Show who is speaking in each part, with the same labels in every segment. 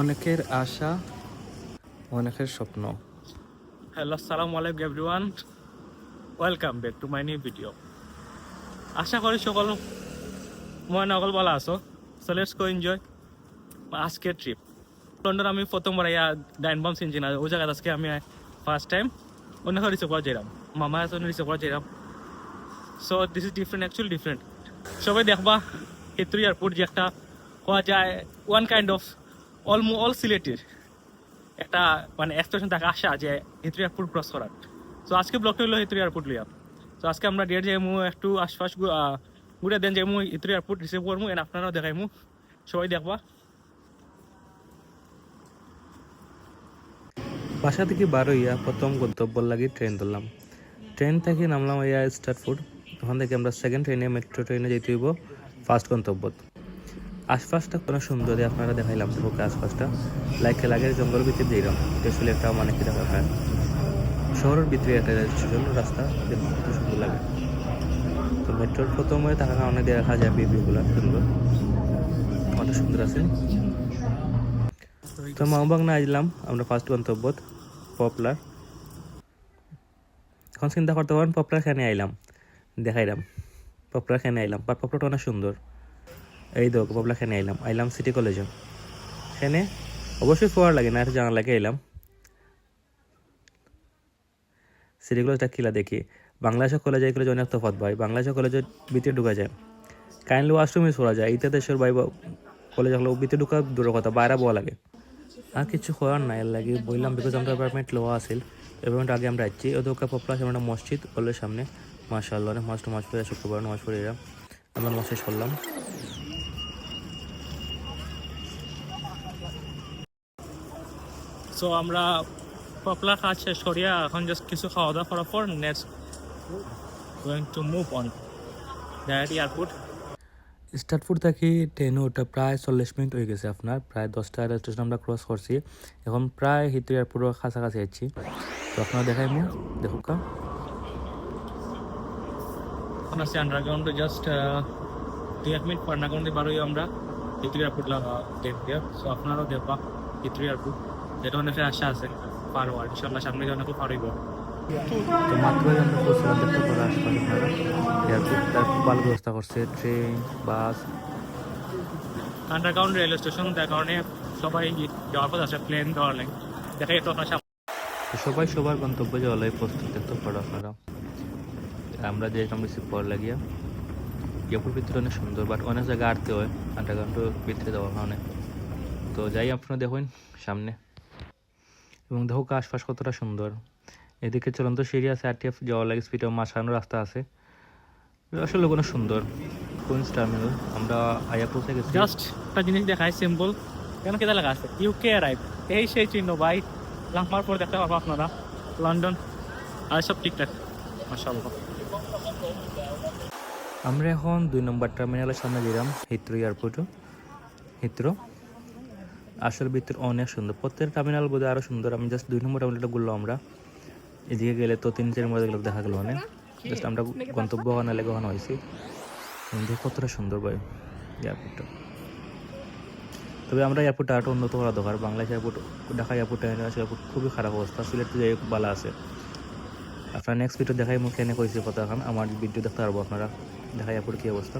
Speaker 1: অনেকের আশা, অনেকের স্বপ্ন।
Speaker 2: হ্যালো, আসসালামু আলাইকুম everyone welcome back to my new video আশা করি সকল মই নকল বলা আছো। সো লেটস গো এনজয় আজকের ট্রিপ লন্ডন আমি প্রথমবার ইয়া ডাইন বম চিনছি না ওই জায়গায় আজকে আমি ফার্স্ট টাইম অন্য রিসিভ করা যেরাম মামা আছে রিসিভ করা যেরাম so this is different actually different সবাই দেখবা হিত্রি এয়ারপোর্ট যে একটা হওয়া যায় one kind of all all সিলেটের একটা মানে এক্সপ্রেশন থাকে, আশা যে হিত্রি এয়ারপোর্ট ক্রস করার। তো আজকে ব্লকটা হলো হিত্রি এয়ারপোর্ট লিয়া তো আজকে আমরা ডেট যাইমু, একটু আশপাশ ঘুরে দেন যাইমু হিত্রি এয়ারপোর্ট রিসিভ করমু এন্ড আপনারাও দেখাইমু। সবাই দেখবা।
Speaker 1: বাসা থেকে বার হইয়া প্রথম গন্তব্য লাগি ট্রেন ধরলাম। ট্রেন থেকে নামলাম ইয়া স্টারফুড ওখান থেকে আমরা সেকেন্ড ট্রেনে মেট্রো ট্রেনে যেতে হইব ফার্স্ট গন্তব্য আশপাশটা কোনো সুন্দর আপনারা দেখাইলাম ওকে আশপাশটা। লাইকে লাগে জঙ্গল ভিতরে দিলাম এটা আসলে একটা মানে কি দেখা হয় শহরের ভিতরে একটা স্টেশন রাস্তা। দেখতে খুব সুন্দর লাগে। তো মেট্রোর প্রথমে থাকার কারণে দেখা যায় বিবিগুলো সুন্দর। অনেক সুন্দর আছে। তো মাহবাগ না আসলাম আমরা ফার্স্ট গন্তব্য পপলার। এখন চিন্তা করতে পারেন, পপলার খেনে আইলাম। দেখাইলাম। পপলার খেনে আইলাম। বাট পপলারটা অনেক সুন্দর। এই দেখো পপলার খেনে আইলাম। আইলাম সিটি কলেজে খেনে অবশ্যই ফোয়ার লাগে, না জানা লাগে আইলাম। সিটি কলেজটা কিলা দেখি? বাংলাদেশের কলেজে এই কলেজে অনেক তফাত ভাই। বাংলাদেশের কলেজের ভিতরে ঢুকা যায়। কাইন্ডলি ওয়াশরুম করা যায়। ইত্যাদি দেশের ভাই কলেজ হলো ভিতরে ঢুকা দূরের কথা, বাইরে বলা লাগে। আর কিছু করার নাই লাগে বললাম বিকজ আমরা অ্যাপার্টমেন্ট লোয়া আছিল। অ্যাপার্টমেন্ট আগে আমরা যাচ্ছি ওদের পপলা সামনে মসজিদ কলের সামনে। মাশাআল্লাহ, অনেক মাস নামাজ পড়ে শুক্রবার নামাজ পড়ে এরা আমরা শেষ করলাম
Speaker 2: সো আমরা পপলা কাজ শেষ করিয়া এখন জাস্ট কিছু খাওয়া দাওয়া করার পর next going to move on that airport
Speaker 1: Stratford থেকে ট্রেনে ওটা প্রায় চল্লিশ মিনিট হয়ে গেছে আপনার প্রায় দশটা রেল স্টেশন আমরা ক্রস করছি। এখন প্রায় হিত্রি এয়ারপোর্টের কাছাকাছি যাচ্ছি তো আপনারা দেখাই মু দেখুক কা।
Speaker 2: এখন আছে আন্ডারগ্রাউন্ডে জাস্ট দুই এক মিনিট পর আন্ডারগ্রাউন্ডে বার হই আমরা হিত্রি এয়ারপোর্ট দেখ দিয়া সো আপনারাও দেখবা হিত্রি এয়ারপোর্ট যেটা অনেকের আশা আছে পারব ইনশাল্লাহ সামনে দিয়ে অনেকে পারইব
Speaker 1: তো মাত্রই আমরা পৌঁছলাম দেখতে পারো আশপাশে আপনারা এয়ারপোর্টটা খুব ভালো ব্যবস্থা করছে train bus.
Speaker 2: Underground rail station তার কারণে সবাই যাওয়ার পথ আছে প্লেন দেওয়ার লাগে দেখাই একটু আপনার
Speaker 1: সবাই সবার গন্তব্য লাগে প্রস্তুত দেখতে পারো আপনারা আমরা যে যেরকম রিসিভ করার লাগিয়া ইয়াপুর ভিতরে অনেক সুন্দর বাট অনেক জায়গায় আটতে হয় আন্ডারগ্রাউন্ড ভিতরে যাওয়ার কারণে। তো যাই আপনারা দেখুন সামনে। এবং দেখো আশপাশ কতটা সুন্দর। এদিকে চলন্ত সিঁড়ি আছে আরটিএফ যাওয়ার লাগে স্পিডে মাসানো রাস্তা আছে। আসলে কোনো সুন্দর। কুইন্স টার্মিনাল আমরা আয়া পৌঁছে গেছি।
Speaker 2: জাস্ট একটা জিনিস দেখায় সিম্পল কেন কেদা লেখা আছে? ইউকে অ্যারাইভ এই সেই চিহ্ন ভাই। লাম্পার পর দেখতে পারব আপনারা। লন্ডন আর সব ঠিকঠাক। মাশাআল্লাহ।
Speaker 1: আমরা এখন দুই নম্বর টার্মিনালের সামনে দিলাম হিত্রো এয়ারপোর্টও হিত্রো আসল ভিতর অনেক সুন্দর। প্রত্যেক টার্মিনাল বোধ আরও সুন্দর। আমি জাস্ট দুই নম্বর টার্মিনালটা ঘুরলাম আমরা। এদিকে গেলে তো তিন, চার মধ্যে গেলে দেখা গেল অনেক। জাস্ট আমরা গন্তব্য ওখানে লেগে ওখানে হয়েছি। কতটা সুন্দর ভাই এয়ারপোর্টটা তবে আমরা এয়ারপোর্টটা আরও উন্নত করা দরকার। Bangladesh airport Dhaka airport airport খুবই খারাপ অবস্থা। সিলেট হোক ভালো আছে। আপনার নেক্সট ভিডিও দেখাই, মুখ এনে কইছে কথা এখন আমার ভিডিও দেখতে পারব আপনারা। দেখাই এয়ারপোর্ট কী অবস্থা।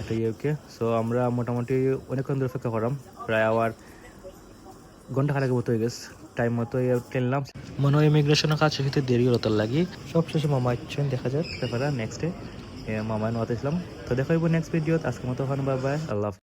Speaker 1: এটা ইউকে সো আমরা মোটামুটি অনেকক্ষণ ধরে অপেক্ষা করলাম। প্রায় আবার ঘণ্টা খানেক মতো হয়ে গেছে। টাইম মতো ট্রেনলাম মনে হয় ইমিগ্রেশনের কাজ সেক্ষেত্রে দেরি হলো তার লাগি। সব মামা ইচ্ছেন দেখা যাক। ব্যাপারে নেক্সট ডে মামায় নোয়াতে ছিলাম। তো দেখা হইব নেক্সট ভিডিও আজকের মতো ওখানে বাই বাই আল্লাহ।